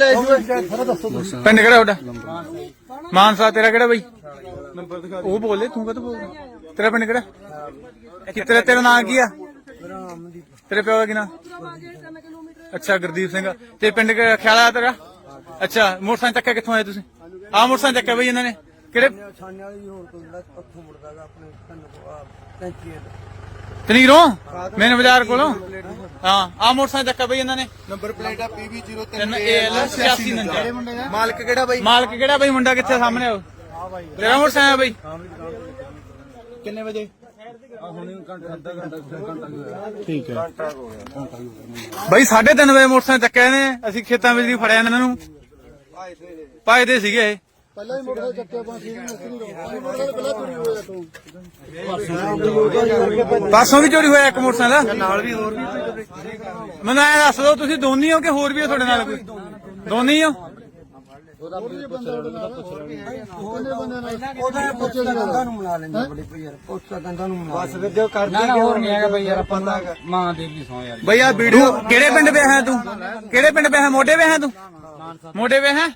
ਲੈ ਪਿੰਡ ਕਿਹੜਾ ਤੁਹਾਡਾ? ਮਾਨਸਾ ਤੇਰਾ ਕਿਹੜਾ ਬਈ? ਉਹ ਬੋਲੇ, ਤੂੰ ਕਦੋਂ ਬੋਲ ਤੇਰਾ ਪਿੰਡ ਕਿਹੜਾ? ਕਿ ਤੇਰਾ ਤੇਰਾ ਨਾਂ ਕੀ ਆ? ਤੇਰੇ ਪਿਓ ਦਾ ਕੀ ਨਾਂ? ਅੱਛਾ, ਗੁਰਦੀਪ ਸਿੰਘ ਤੇ ਪਿੰਡ ਕਿਹੜਾ ਖਿਆਲਾ ਤੇਰਾ? ਅੱਛਾ, ਮੋਟਰਸਾਈਕਲ ਚੱਕਿਆ ਕਿੱਥੋਂ ਆਏ ਤੁਸੀਂ? ਆ ਮੋਟਰਸਾਈਕਲ ਚੱਕਿਆ ਬਈ ਇਹਨਾਂ ਨੇ। ਕਿਹੜੇ ਛਾਣੇ ਵਾਲੀ ਹੋਰ ਤੋਂ ਜਿਹੜਾ ਉੱਥੋਂ ਮੁੜਦਾਗਾ ਆਪਣੇ ਕੰਨ ਕੋ ਆ ਤਨੀਰੋਂ? ਮੇਨ ਬਾਜ਼ਾਰ ਕੋਲੋਂ? ਹਾਂ ਆ ਮੋਟਰਸਾਈਕਲ ਚੱਕਿਆ ਬਈ ਇਹਨਾਂ ਨੇ। ਨੰਬਰ ਪਲੇਟ ਆ PB03 ਤਿੰਨ AL 8649 ਮਾਲਕ ਕਿਹੜਾ ਬਾਈ? ਮਾਲਕ ਕਿਹੜਾ ਬਈ? ਮੁੰਡਾ ਕਿੱਥੇ ਸਾਹਮਣੇ ਆਓ ਤੇਰਾ ਮੋਟਰਸਾਈਕਲ ਆ ਬਈ। ਕਿੰਨੇ ਵਜੇ? ਠੀਕ ਹੈ। ਬਈ 3:30 ਵਜੇ ਮੋਟਰਸਾਈਕਲ ਚੱਕਿਆ ਨੇ ਅਸੀਂ ਖੇਤਾਂ ਵਿੱਚ ਦੀ ਫੜਿਆ ਇਹਨਾਂ ਨੂੰ। ਪਾਏ ਦੇ ਸੀਗੇ ਇਹ। ਪਹਿਲਾਂ ਹੀ ਚੱਕਿਆ ਪਾਸੀ ਪਹਿਲਾਂ ਚੋਰੀ ਹੋਇਆ ਤੂੰ। ਵੀ ਚੋਰੀ ਹੋਇਆ ਇੱਕ ਮੋਟਰਸਾਈਕਲ? ਨਾਲ ਵੀ ਹੋਰ ਵੀ ਮੈਨੂੰ ਐ ਦੱਸ ਦਿਓ ਤੁਸੀਂ ਦੋਨੀ ਹੋ ਕਿ ਹੋਰ ਵੀ ਹੋ ਤੁਹਾਡੇ ਨਾਲ ਕੋਈ? ਦੋਨੀ ਹੋ? ਉਹਦਾ ਪੁੱਛੇ ਗੰਦਾ ਨੂੰ ਮਿਲਾ ਲੈਂਦਾ ਬੜੀ ਪਈ ਯਾਰ ਪੁੱਛਾ ਗੰਦਾ ਨੂੰ ਮਿਲਾ ਬਸ ਫਿਰ ਜੋ ਕਰ ਨਾ ਨਾ ਹੋਰ ਨਹੀਂ ਹੈਗਾ ਬਈ ਯਾਰ ਆਪਾਂ ਤਾਂ ਮਾਂ ਦੇਵ ਦੀ ਸੌ ਯਾਰ। ਬਈ ਆ ਵੀਡੀਓ ਕਿਹੜੇ ਪਿੰਡ ਪਿਆ ਹੈ ਤੂੰ? ਕਿਹੜੇ ਪਿੰਡ ਪਿਆ ਹੈ ਮੋਢੇ ਪਿਆ ਹੈ ਤੂੰ? ਮੋਢੇ ਪਿਆ ਹੈ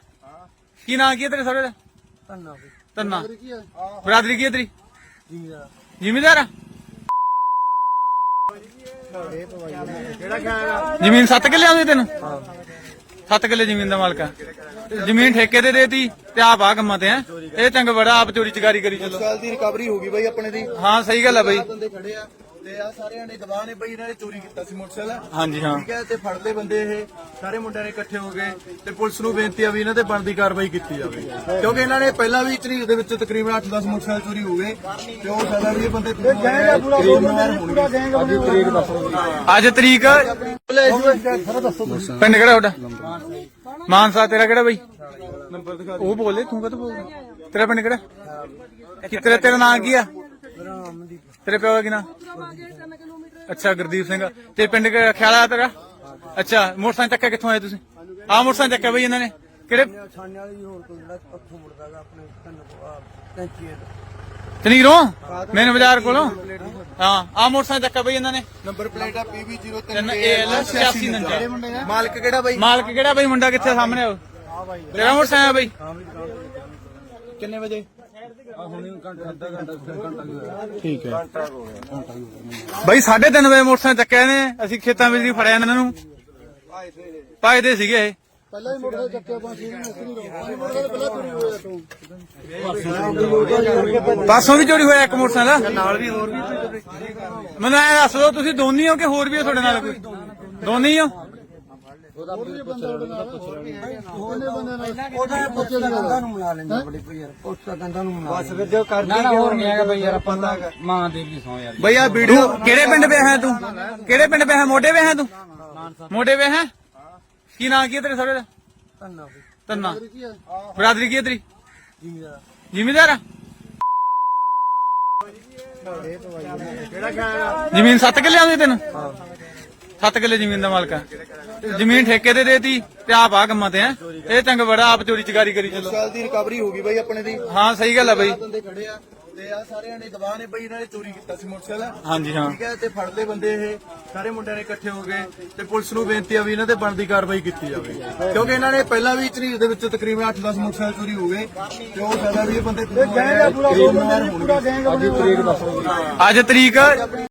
ਕੀ ਨਾਂ ਕੀ ਹੈ ਤੇਰੇ ਸਾਰੇ ਦਾ? ਧੰਨਾ ਬਈ ਤੰਨਾ ਕੀ ਹੈ? ਬਰਾਦਰੀ ਕੀ ਹੈ ਤੇਰੀ? ਜੀ ਯਾਰ ਜ਼ਿਮੀਦਾਰ ਆ? ਜ਼ਮੀਨ 7 ਕਿੱਲੇ ਆਉਂਦੀ ਤੈਨੂੰ? 7 ਕਿੱਲੇ ਜ਼ਮੀਨ ਦਾ ਮਾਲਕ ਆ। ਜ਼ਮੀਨ ਠੇਕੇ ਤੇ ਦੇਤੀ ਤੇ ਆਪ ਆ ਕੰਮਾਂ ਤੇ ਹੈ ਇਹ ਚੰਗ ਬੜਾ ਆਪ ਚੋਰੀ ਚਕਾਰੀ ਕਰੀ ਚੱਲੋ। ਸਾਲ ਦੀ ਰਿਕਵਰੀ ਹੋ ਗਈ ਬਾਈ ਆਪਣੇ ਦੀ। ਹਾਂ ਸਹੀ ਗੱਲ ਆ ਬਈ। ਬੰਦੇ ਖੜੇ ਆ। ਤੇ ਆ ਸਾਰਿਆਂ ਨੇ ਗਵਾਹ ਨੇ ਬਈ ਇਹਨਾਂ ਨੇ ਚੋਰੀ ਕੀਤਾ ਸੀ ਮੋਟਰਸਾਈਕਲ। ਹਾਂਜੀ ਹਾਂ। ਠੀਕ ਹੈ ਤੇ ਫੜ ਲਏ ਬੰਦੇ ਇਹ। ਸਾਰੇ ਮੁੰਡਿਆਂ ਨੇ ਇਕੱਠੇ ਹੋ ਗਏ ਤੇ ਪੁਲਿਸ ਨੂੰ ਬੇਨਤੀ ਆ ਵੀ ਇਹਨਾਂ ਤੇ ਬਣਦੀ ਕਾਰਵਾਈ ਕੀਤੀ ਜਾਵੇ। ਕਿਉਂਕਿ ਇਹਨਾਂ ਨੇ ਪਹਿਲਾਂ ਵੀ ਝਰੀਕ ਦੇ ਵਿੱਚ ਤਕਰੀਬਨ 8-10 ਮੋਟਰਸਾਈਕਲ ਚੋਰੀ ਹੋ ਗਏ ਤੇ ਉਹ ਸਕਦਾ ਵੀ ਇਹ ਬੰਦੇ ਗੈਂਗ ਪੂਰਾ ਦੋ ਬੰਦੇ ਗੈਂਗ ਅੱਜ ਤਰੀਕ ਪਿੰਡ ਕਿਹੜਾ ਤੁਹਾਡਾ? ਮਾਨਸਾ ਤੇਰਾ ਕਿਹੜਾ ਬਈ? ਉਹ ਬੋਲੇ ਤੂੰ ਕਦੋਂ ਬੋਲ ਤੇਰਾ ਪਿੰਡ ਕਿਹੜਾ? ਕਿ ਤੇਰਾ ਤੇਰਾ ਨਾਂ ਕੀ ਆ? ਤੇਰੇ ਪਿਓ ਦਾ ਕੀ ਨਾਂ? ਅੱਛਾ ਗੁਰਦੀਪ ਸਿੰਘ। ਤੇ ਪਿੰਡ ਕਿਹੜਾ ਖਿਆਲਾ ਤੇਰਾ? ਅੱਛਾ ਮੋਟਰਸਾਈਕਲ ਚੱਕਿਆ ਕਿੱਥੋਂ ਆਏ ਤੁਸੀਂ? ਆ ਮੋਟਰਸਾਈਕਲ ਚੱਕਿਆ ਬਈ ਇਹਨਾਂ ਨੇ। ਕਿਹੜੇ ਛਾਣੇ ਵਾਲੀ ਹੋਰ ਤੋਂ ਜਿਹੜਾ ਉੱਥੋਂ ਮੁੜਦਾਗਾ ਆਪਣੇ ਕੰਨ ਕੋ ਆ ਟੈਂਕੀ ਤਨੀਰੋਂ? ਮੇਨ ਬਾਜ਼ਾਰ ਕੋਲੋਂ? ਹਾਂ ਆ ਮੋਟਰਸਾਈਕਲ ਚੱਕਿਆ ਬਈ ਇਹਨਾਂ ਨੇ। ਨੰਬਰ ਪਲੇਟ ਆ PB03 ਤਿੰਨ AL 8649 ਮਾਲਕ ਕਿਹੜਾ ਬਾਈ? ਮਾਲਕ ਕਿਹੜਾ ਬਈ? ਮੁੰਡਾ ਕਿੱਥੇ ਸਾਹਮਣੇ? ਤੇਰਾ ਮੋਟਰਸਾਈਕਲ ਆ ਬਈ। ਕਿੰਨੇ ਵਜੇ? ਠੀਕ ਹੈ। ਬਈ 3:30 ਵਜੇ ਮੋਟਰਸਾਈਕਲ ਚੱਕਿਆ ਨੇ ਅਸੀਂ ਖੇਤਾਂ ਵਿੱਚ ਦੀ ਫੜਿਆ ਇਹਨਾਂ ਨੂੰ। ਪਾਏ ਦੇ ਸੀਗੇ ਇਹ। ਪਹਿਲਾਂ ਹੀ ਮੋਟਰ ਚੱਕਿਆ ਪਾਸੀ ਨੂੰ ਮਿਸਤਰੀ ਰੋ ਮੋਟਰ ਪਹਿਲਾਂ ਚੋਰੀ ਹੋਇਆ ਤੂੰ ਪਾਸੋਂ ਵੀ ਚੋਰੀ ਹੋਇਆ ਇੱਕ ਮੋਟਰਸਾਈਕਲ ਨਾਲ ਵੀ ਹੋਰ ਵੀ ਮੈਨੂੰ ਐ ਦੱਸ ਦਿਓ ਤੁਸੀਂ ਦੋਨੀ ਹੋ ਕਿ ਹੋਰ ਵੀ ਹੋ ਤੁਹਾਡੇ ਨਾਲ ਕੋਈ? ਦੋਨੀ ਹੋ? ਕਿੰਨੇ ਬੰਦੇ ਨਾਲ ਉਹਦਾ ਪੁੱਛੇ ਗੰਦਾ ਨੂੰ ਮਿਲਾ ਲੈਂਦਾ ਬੜੀ ਪਈ ਯਾਰ ਪੁੱਛਾ ਗੰਦਾ ਨੂੰ ਮਿਲਾ ਬਸ ਫਿਰ ਜੋ ਕਰ ਨਾ ਨਾ ਹੋਰ ਨਹੀਂ ਹੈਗਾ ਬਈ ਯਾਰ ਆਪਾਂ ਤਾਂ ਮਾਂ ਦੇਵ ਦੀ ਸੌ ਯਾਰ ਬਈ ਆ ਵੀਡੀਓ ਕਿਹੜੇ ਪਿੰਡ ਪਿਆ ਹੈ ਤੂੰ? ਕਿਹੜੇ ਪਿੰਡ ਪਿਆ ਹੈ ਮੋਢੇ ਪਿਆ ਹੈ ਤੂੰ ਮੋਢੇ ਪਿਆ ਹੈ ਕੀ ਨਾਂ ਕੀ ਹੈ ਤੇਰੇ ਸਾਰੇ ਦਾ? ਤੰਨਾ ਬਰਾਦਰੀ ਕੀ ਹੈ ਤੇਰੀ? ਜ਼ਿਮੀਦਾਰ। ਆ? ਜ਼ਮੀਨ 7 ਕਿੱਲੇ ਆਉਂਦੀ ਤੈਨੂੰ? 7 ਕਿੱਲੇ ਜ਼ਮੀਨ ਦਾ ਮਾਲਕ ਆ। ਜ਼ਮੀਨ ਠੇਕੇ ਤੇ ਦੇਤੀ ਤੇ ਆਪ ਆ ਕੰਮਾਂ ਤੇ ਹੈ ਇਹ ਚੰਗ ਬੜਾ ਆਪ ਚੋਰੀ ਚਕਾਰੀ ਕਰੀ ਚੱਲੋ। ਸਾਲ ਦੀ ਰਿਕਵਰੀ ਹੋ ਗਈ ਬਾਈ ਆਪਣੇ ਦੀ। ਹਾਂ ਸਹੀ ਗੱਲ ਆ ਬਈ। ਬੰਦੇ ਖੜੇ ਆ ਤੇ ਆ ਸਾਰਿਆਂ ਨੇ ਗਵਾਹ ਨੇ ਬਈ ਇਹਨਾਂ ਨੇ ਚੋਰੀ ਕੀਤਾ ਸੀ ਮੋਟਰਸਾਈਕਲ। ਹਾਂਜੀ ਹਾਂ। ਠੀਕ ਹੈ ਤੇ ਫੜ ਲਏ ਬੰਦੇ ਇਹ। ਸਾਰੇ ਮੁੰਡਿਆਂ ਨੇ ਇਕੱਠੇ ਹੋ ਗਏ ਤੇ ਪੁਲਿਸ ਨੂੰ ਬੇਨਤੀ ਆ ਵੀ ਇਹਨਾਂ ਤੇ ਬਣਦੀ ਕਾਰਵਾਈ ਕੀਤੀ ਜਾਵੇ। ਕਿਉਂਕਿ ਇਹਨਾਂ ਨੇ ਪਹਿਲਾਂ ਵੀ ਝਰੀਕ ਦੇ ਵਿੱਚ ਤਕਰੀਬਨ 8-10 ਮੋਟਰਸਾਈਕਲ ਚੋਰੀ ਹੋ ਗਏ। ਤੇ ਉਹ ਸਕਦਾ ਵੀ ਇਹ ਬੰਦੇ ਗੈਂਗ ਪੂਰਾ ਦੋ ਬੰਦੇ ਅੱਜ ਤਰੀਕ